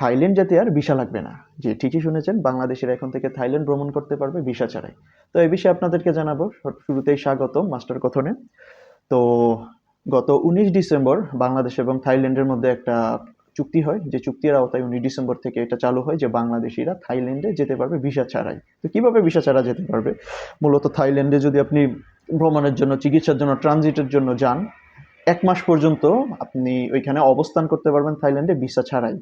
Thailand যেতে আর visa লাগবে না। যে ঠিকই শুনেছেন, বাংলাদেশের এখন থেকে থাইল্যান্ড ভ্রমণ করতে পারবে ভিসা ছাড়াই। তো এই বিষয়ে আপনাদেরকে জানাব। শুরুতেই স্বাগত মাস্টার কথনে। তো গত উনিশ ডিসেম্বর বাংলাদেশ এবং থাইল্যান্ডের মধ্যে একটা চুক্তি হয়। যে চুক্তির আওতায় উনিশ ডিসেম্বর থেকে এটা চালু হয় যে বাংলাদেশিরা থাইল্যান্ডে যেতে পারবে ভিসা ছাড়াই। তো কীভাবে ভিসা ছাড়া যেতে পারবে? মূলত থাইল্যান্ডে যদি আপনি ভ্রমণের জন্য, চিকিৎসার জন্য, ট্রানজিটের জন্য যান, এক মাস পর্যন্ত আপনি ওইখানে অবস্থান করতে পারবেন থাইল্যান্ডে ভিসা ছাড়াই।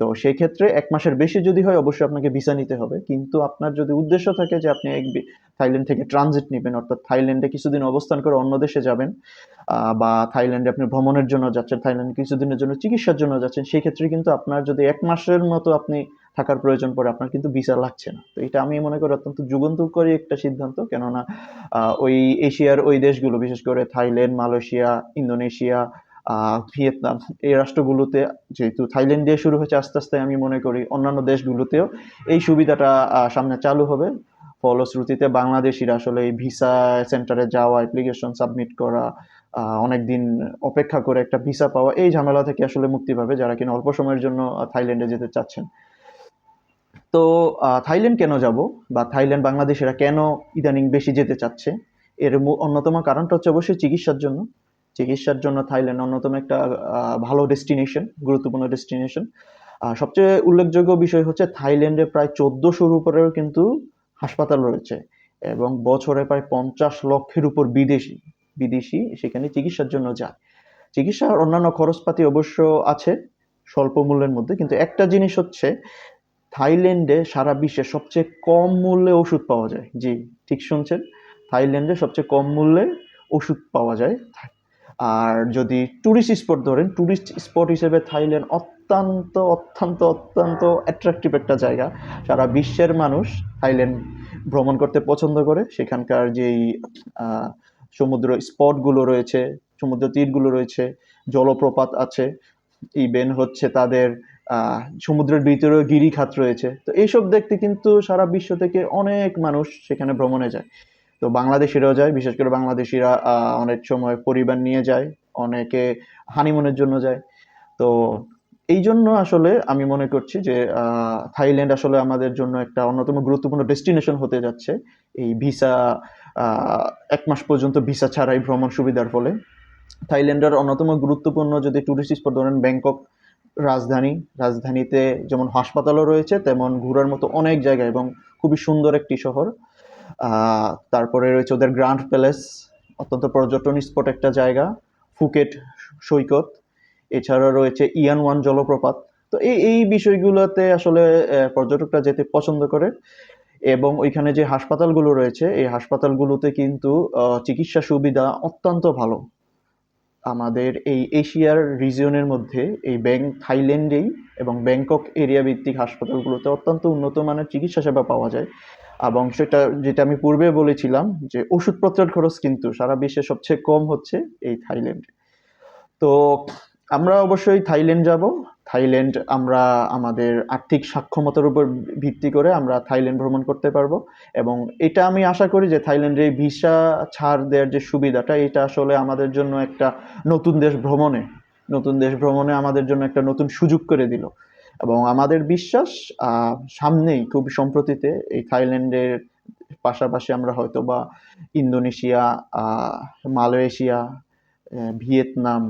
তো সেই ক্ষেত্রে এক মাসের বেশি যদি হয়, অবশ্যই আপনাকে ভিসা নিতে হবে। কিন্তু আপনার যদি উদ্দেশ্য থাকে যে আপনি এক থাইল্যান্ড থেকে ট্রানজিট নেবেন, অর্থাৎ থাইল্যান্ডে কিছুদিন অবস্থান করে অন্য দেশে যাবেন বা থাইল্যান্ডে আপনি ভ্রমণের জন্য যাচ্ছেন, থাইল্যান্ডে কিছুদিনের জন্য চিকিৎসার জন্য যাচ্ছেন সেই ক্ষেত্রে কিন্তু আপনার যদি এক মাসের মতো আপনি থাকার প্রয়োজন পড়ে, আপনার কিন্তু ভিসা লাগছে না। তো এটা আমি মনে করি অত্যন্ত যুগান্তকারী একটা সিদ্ধান্ত। কেননা ওই এশিয়ার ওই দেশগুলো, বিশেষ করে থাইল্যান্ড, মালয়েশিয়া, ইন্দোনেশিয়া ভিয়েতনাম। এই রাষ্ট্রগুলোতে যেহেতু থাইল্যান্ড দিয়ে শুরু হয়েছে, আস্তে আস্তে আমি মনে করি অন্যান্য দেশগুলোতেও এই সুবিধাটা সামনে চালু হবে। ফলশ্রুতিতে বাংলাদেশিরা আসলে এই ভিসা সেন্টারে যাওয়া, অ্যাপ্লিকেশন সাবমিট করা অনেকদিন অপেক্ষা করে একটা ভিসা পাওয়া, এই ঝামেলা থেকে আসলে মুক্তি পাবে যারা কিনা অল্প সময়ের জন্য থাইল্যান্ডে যেতে চাচ্ছেন। তো থাইল্যান্ড কেন যাব বা থাইল্যান্ড বাংলাদেশিরা কেন ইদানিং বেশি যেতে চাচ্ছে? এর অন্যতম কারণটা হচ্ছে অবশ্যই চিকিৎসার জন্য। চিকিৎসার জন্য থাইল্যান্ড অন্যতম একটা ভালো ডেস্টিনেশন, গুরুত্বপূর্ণ ডেস্টিনেশন। সবচেয়ে উল্লেখযোগ্য বিষয় হচ্ছে থাইল্যান্ডে প্রায় চোদ্দোশোর উপরেও কিন্তু হাসপাতাল রয়েছে এবং বছরে প্রায় পঞ্চাশ লক্ষের উপর বিদেশি বিদেশি সেখানে চিকিৎসার জন্য যায়। চিকিৎসার অন্যান্য খরচপাতি অবশ্য আছে স্বল্প মূল্যের মধ্যে, কিন্তু একটা জিনিস হচ্ছে থাইল্যান্ডে সারা বিশ্বে সবচেয়ে কম মূল্যে ওষুধ পাওয়া যায়। জি, ঠিক শুনছেন? থাইল্যান্ডে সবচেয়ে কম মূল্যে ওষুধ পাওয়া যায়। আর যদি ট্যুরিস্ট স্পট ধরেন ট্যুরিস্ট স্পট হিসেবে থাইল্যান্ড অত্যন্ত অত্যন্ত অত্যন্ত অ্যাট্রাকটিভ একটা জায়গা। সারা বিশ্বের মানুষ থাইল্যান্ড ভ্রমণ করতে পছন্দ করে। সেখানকার যেই সমুদ্র স্পটগুলো রয়েছে, সমুদ্র তীরগুলো রয়েছে, জলপ্রপাত আছে ইভেন হচ্ছে তাদের সমুদ্রের ভিতরেও গিরিখাত রয়েছে। তো এইসব দেখতে কিন্তু সারা বিশ্ব থেকে অনেক মানুষ সেখানে ভ্রমণে যায়। তো বাংলাদেশিরাও যায়, বিশেষ করে বাংলাদেশিরা অনেক সময় পরিবার নিয়ে যায়, অনেকে হানিমুনের জন্য যায়। তো এই জন্য আসলে আমি মনে করছি যে থাইল্যান্ড আসলে আমাদের জন্য একটা অন্যতম গুরুত্বপূর্ণ ডেস্টিনেশন হতে যাচ্ছে। এই ভিসা এক মাস পর্যন্ত ভিসা ছাড়াই ভ্রমণ সুবিধার ফলে। থাইল্যান্ডের অন্যতম গুরুত্বপূর্ণ যদি টুরিস্ট স্পট ধরেন, ব্যাংকক রাজধানী। রাজধানীতে যেমন হাসপাতালও রয়েছে, তেমন ঘোরার মতো অনেক জায়গা এবং খুবই সুন্দর একটি শহর। তারপরে রয়েছে ওদের গ্র্যান্ড প্যালেস, অত্যন্ত পর্যটন স্পট একটা জায়গা, ফুকেট সৈকত। এছাড়া রয়েছে ইয়ান ওয়ান জলপ্রপাত। তো এই এই বিষয়গুলোতে আসলে পর্যটকরা যেতে পছন্দ করে। এবং ওইখানে যে হাসপাতালগুলো রয়েছে, এই হাসপাতালগুলোতে কিন্তু চিকিৎসা সুবিধা অত্যন্ত ভালো। আমাদের এই এশিয়ার রিজিয়নের মধ্যে এই ব্যাংক থাইল্যান্ডেই এবং ব্যাংকক এরিয়া ভিত্তিক হাসপাতালগুলোতে অত্যন্ত উন্নত মানের চিকিৎসা সেবা পাওয়া যায়। এবং সেটা, যেটা আমি পূর্বে বলেছিলাম যে ওষুধপত্রের খরচ কিন্তু সারা বিশ্বে সবচেয়ে কম হচ্ছে এই থাইল্যান্ডে। তো আমরা অবশ্যই থাইল্যান্ড যাব। থাইল্যান্ড আমরা আমাদের আর্থিক সক্ষমতার উপর ভিত্তি করে আমরা থাইল্যান্ড ভ্রমণ করতে পারব। এবং এটা আমি আশা করি যে থাইল্যান্ডের ভিসা ছাড় দেওয়ার যে সুবিধাটা, এটা আসলে আমাদের জন্য একটা নতুন দেশ ভ্রমণে, নতুন দেশ ভ্রমণে আমাদের জন্য একটা নতুন সুযোগ করে দিল। এবং আমাদের বিশ্বাস সামনেই খুব সম্প্রতিতে এই থাইল্যান্ডের পাশাপাশি আমরা হয়তো বা ইন্দোনেশিয়া মালয়েশিয়া ভিয়েতনাম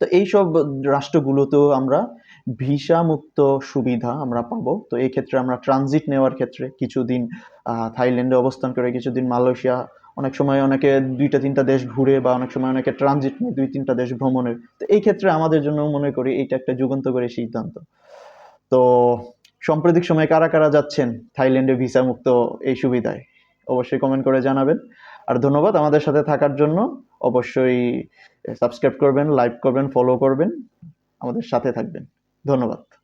তো এইসব রাষ্ট্রগুলোতেও আমরা ভিসা মুক্ত সুবিধা আমরা পাবো। তো এই ক্ষেত্রে আমরা ট্রানজিট নেওয়ার ক্ষেত্রে কিছুদিন থাইল্যান্ডে অবস্থান করে কিছুদিন মালয়েশিয়া, অনেক সময় অনেকে দুইটা তিনটা দেশ ঘুরে বা অনেক সময় অনেকে ট্রানজিট নিয়ে দুই তিনটা দেশ ভ্রমণের। তো এই ক্ষেত্রে আমাদের জন্য মনে করি এটা একটা যুগান্তকারী সিদ্ধান্ত। তো সাম্প্রতিক সময়ে কারা কারা যাচ্ছেন থাইল্যান্ডে ভিসা মুক্ত এই সুবিধায়? অবশ্যই কমেন্ট করে জানাবেন। আর ধন্যবাদ আমাদের সাথে থাকার জন্য। অবশ্যই সাবস্ক্রাইব করবেন লাইক করবেন ফলো করবেন। আমাদের সাথে থাকবেন। ধন্যবাদ।